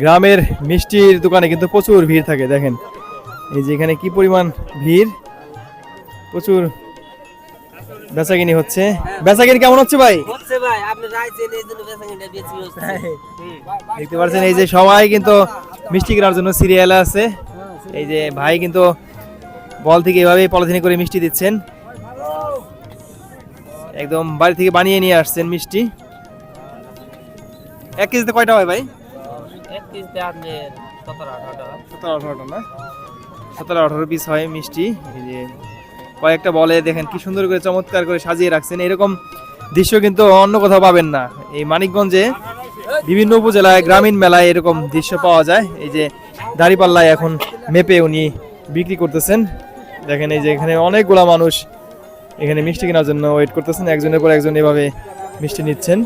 গ্রামের মিষ্টির দোকানে কিন্তু প্রচুর ভিড় থাকে দেখেন। এই যে এখানে কি পরিমাণ ভিড়? প্রচুর বেচাকিনি হচ্ছে। বেচাকিনি কেমন হচ্ছে ভাই? হুম। দেখতে পাচ্ছেন এই যে সবাই কিন্তু মিষ্টি কেনার জন্য সিরিয়ালে আছে। এই যে ভাই কিন্তু বল থেকে এভাবে পলিথিনে করে মিষ্টি দিচ্ছেন। একদম বাড়ি থেকে বানিয়ে নিয়ে আসছেন মিষ্টি। এক কেজিতে কয়টা হয় ভাই? হয় মিষ্টি। কয়েকটা বলে, দেখেন কি সুন্দর করে চমৎকার করে সাজিয়ে রাখছেন। এরকম দৃশ্য কিন্তু অন্য কোথাও পাবেন না। এই মানিকগঞ্জে বিভিন্ন উপজেলায়, গ্রামীণ মেলায় এরকম দৃশ্য পাওয়া যায়। এই যে দাড়িপাল্লায় এখন মেপে উনি বিক্রি করতেছেন। দেখেন এই যে এখানে অনেকগুলা মানুষ এখানে মিষ্টি কেনার জন্য ওয়েট করতেছেন। একজনের পর একজন এভাবে মিষ্টি নিচ্ছেন।